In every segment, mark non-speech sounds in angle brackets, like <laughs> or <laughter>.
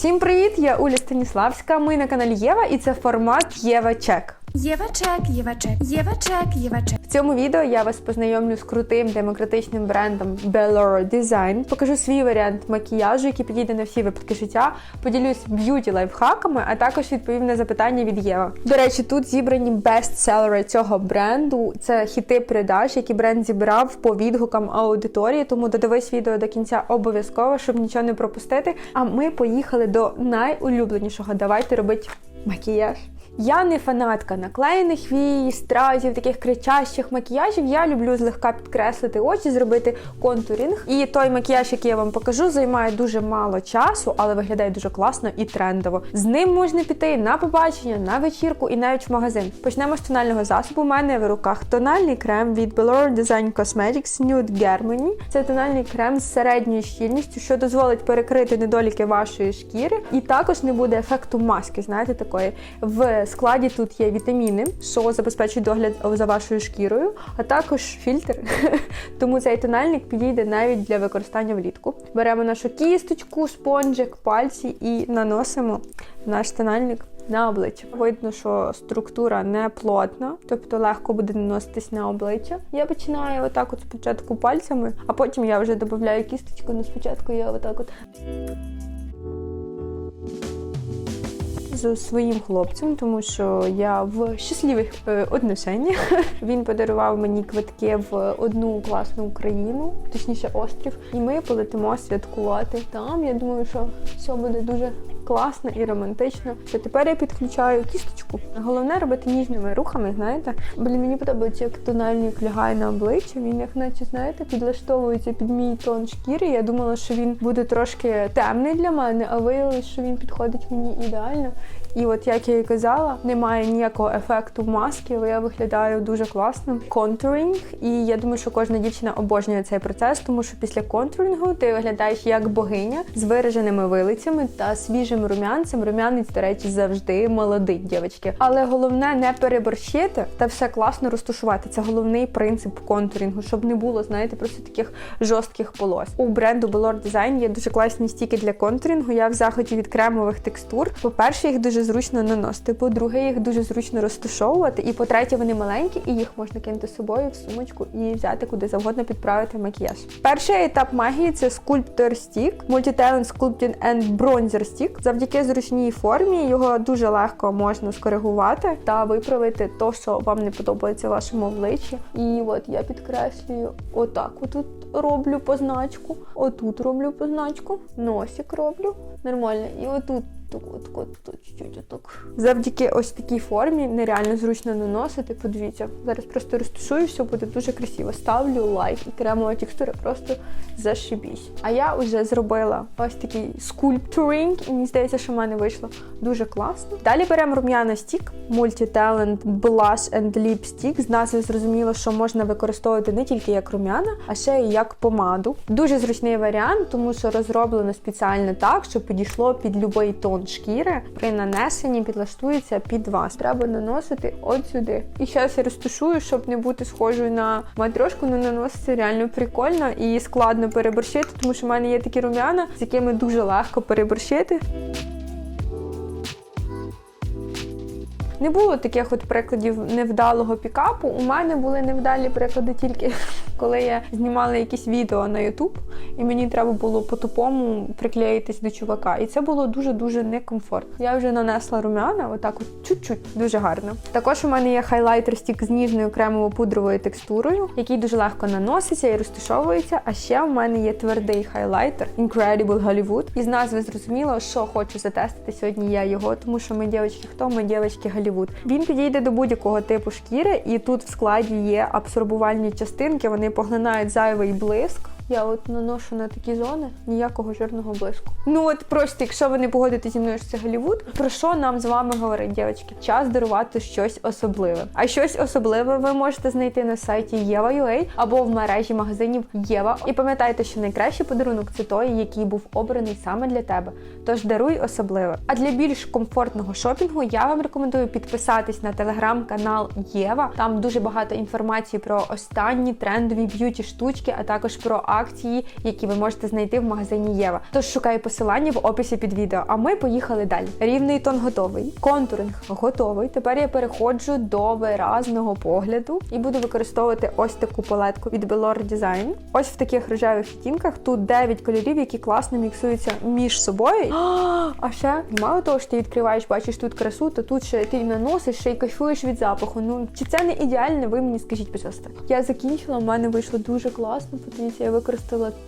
Всім привіт! Я Уля Станіславська. Ми на каналі Єва, і це формат Єва Чек. Євачек, Євачек, Євачек, Євачек. В цьому відео я вас познайомлю з крутим демократичним брендом Bellora Design. Покажу свій варіант макіяжу, який підійде на всі випадки життя. Поділюсь б'юті лайфхаками, а також відповім на запитання від Єва. До речі, тут зібрані бестселери цього бренду. Це хіти продаж, які бренд зібрав по відгукам аудиторії. Тому додивись відео до кінця обов'язково, щоб нічого не пропустити. А ми поїхали до найулюбленішого. Давайте робити макіяж. Я не фанатка наклеєних вій, стразів, таких кричащих макіяжів. Я люблю злегка підкреслити очі, зробити контурінг. І той макіяж, який я вам покажу, займає дуже мало часу, але виглядає дуже класно і трендово. З ним можна піти на побачення, на вечірку і навіть в магазин. Почнемо з тонального засобу. У мене в руках тональний крем від Bellora Design Cosmetics Nude Germany. Це тональний крем з середньою щільністю, що дозволить перекрити недоліки вашої шкіри, і також не буде ефекту маски. Знаєте, такої в складі тут є вітаміни, що забезпечують догляд за вашою шкірою, а також фільтр. <laughs> Тому цей тональник підійде навіть для використання влітку. Беремо нашу кісточку, спонжик, пальці і наносимо наш тональник. На обличчя видно, що структура не плотна, тобто легко буде наноситись на обличчя. Я починаю отак, от спочатку пальцями, а потім я вже додаю кісточку. Ну спочатку я отак от з своїм хлопцем, тому що я в щасливих е, отношеннях. <laughs> Він подарував мені квитки в одну класну країну, точніше острів, і ми полетимо святкувати там. Я думаю, що все буде дуже класно і романтично. Що тепер я підключаю кісточку. Головне робити ніжними рухами, знаєте. Блін, мені подобається, як тональник лягає на обличчя. Він, як наче, знаєте, підлаштовується під мій тон шкіри. Я думала, що він буде трошки темний для мене, а виявилось, що він підходить мені ідеально. І от як я і казала, немає ніякого ефекту маски, але я виглядаю дуже класно. Контуринг, і я думаю, що кожна дівчина обожнює цей процес, тому що після контурингу ти виглядаєш як богиня з вираженими вилицями та свіжим румянцем. Румянець, до речі, завжди молодий, дівчатки. Але головне не переборщити та все класно розташувати. Це головний принцип контурінгу, щоб не було, знаєте, просто таких жорстких полос. У бренду Bellor Design є дуже класні стіки для контурінгу. Я в заході від кремових текстур. По-перше, їх дуже зручно наносити. По-друге, їх дуже зручно розташовувати. І по-третє, вони маленькі, і їх можна кинути з собою в сумочку і взяти куди завгодно підправити макіяж. Перший етап магії це Sculptor Stick, Multi-Talent Sculpting and Bronzer Stick. Завдяки зручній формі його дуже легко можна скоригувати та виправити то, що вам не подобається в вашому обличчі. І от я підкреслюю отак. Отут роблю позначку, отут роблю позначку, носик роблю нормально. І отут так от, от, чуть-чуть. Завдяки ось такій формі нереально зручно наносити. Подивіться, зараз просто розташую, все буде дуже красиво. Ставлю лайк і кремова текстура просто зашибісь. А я вже зробила ось такий скульптуринг, і мені здається, що в мене вийшло дуже класно. Далі беремо рум'яна стік, Multi-Talent Blush and Lip Stick. З назви зрозуміло, що можна використовувати не тільки як рум'яна, а ще й як помаду. Дуже зручний варіант, тому що розроблено спеціально так, щоб підійшло під будь-який тон шкіри. При нанесенні підлаштується під вас. Треба наносити от сюди. І зараз я розташую, щоб не бути схожою на матрошку, але наноситься реально прикольно і складно переборщити, тому що в мене є такі рум'яна, з якими дуже легко переборщити. Не було таких от прикладів невдалого пікапу. У мене були невдалі приклади тільки коли я знімала якісь відео на YouTube, і мені треба було по-тупому приклеїтись до чувака. І це було дуже-дуже некомфортно. Я вже нанесла румяна, отак от чуть-чуть, дуже гарно. Також у мене є хайлайтер стік з ніжною кремово-пудровою текстурою, який дуже легко наноситься і розташовується. А ще у мене є твердий хайлайтер Incredible Hollywood. Із назви зрозуміло, що хочу затестити сьогодні я його, тому що ми дівчатки, хто ми дівчатки Голлівуд. Він підійде до будь-якого типу шкіри, і тут в складі є абсорбувальні частинки. Вони поглинають зайвий блиск. Я от наношу на такі зони ніякого жирного блиску. Ну от просто, якщо ви не погодитесь зі мною, що це Голлівуд, про що нам з вами говорить, дівчатки? Час дарувати щось особливе. А щось особливе ви можете знайти на сайті Єва.ua або в мережі магазинів Єва. І пам'ятайте, що найкращий подарунок це той, який був обраний саме для тебе. Тож даруй особливе. А для більш комфортного шопінгу я вам рекомендую підписатись на телеграм-канал Єва. Там дуже багато інформації про останні трендові б'юті штучки, а також про акції, які ви можете знайти в магазині Єва. Тож шукай посилання в описі під відео. А ми поїхали далі. Рівний тон готовий, контуринг готовий. Тепер я переходжу до виразного погляду і буду використовувати ось таку палетку від Belor Design. Ось в таких рожевих відтінках. Тут 9 кольорів, які класно міксуються між собою. <gasps> А ще мало того, що ти відкриваєш, бачиш тут красу, то тут ще ти наносиш ще й кайфуєш від запаху. Ну чи це не ідеально? Ви мені скажіть, будь ласка. Я закінчила, в мене вийшло дуже класно. Подивіться, я використала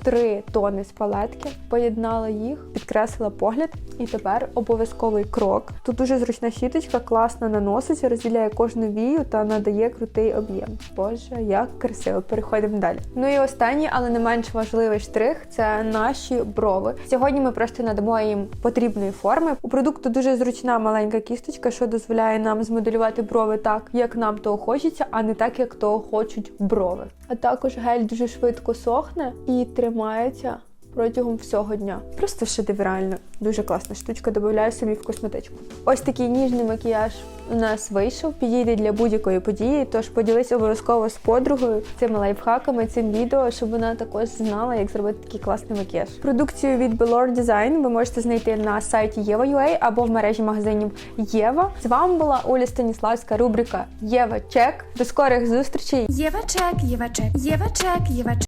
три тони з палетки, поєднала їх, підкреслила погляд, і тепер обов'язковий крок. Тут дуже зручна щіточка, класно наноситься, розділяє кожну вію та надає крутий об'єм. Боже, як красиво! Переходимо далі. Ну і останній, але не менш важливий штрих це наші брови. Сьогодні ми просто надамо їм потрібної форми. У продукту дуже зручна маленька кісточка, що дозволяє нам змоделювати брови так, як нам того хочеться, а не так, як того хочуть брови. А також гель дуже швидко сохне і тримається протягом всього дня. Просто шедеврально. Дуже класна штучка, додаю собі в косметичку. Ось такий ніжний макіяж у нас вийшов, підійде для будь-якої події. Тож поділись обов'язково з подругою цими лайфхаками, цим відео, щоб вона також знала, як зробити такий класний макіяж. Продукцію від Belor Design ви можете знайти на сайті Єва.ua або в мережі магазинів Єва. З вами була Оля Станіславська, рубрика Єва Чек. До скорих зустрічей! Єва чек, Єва чек, Єва чек, Єва чек.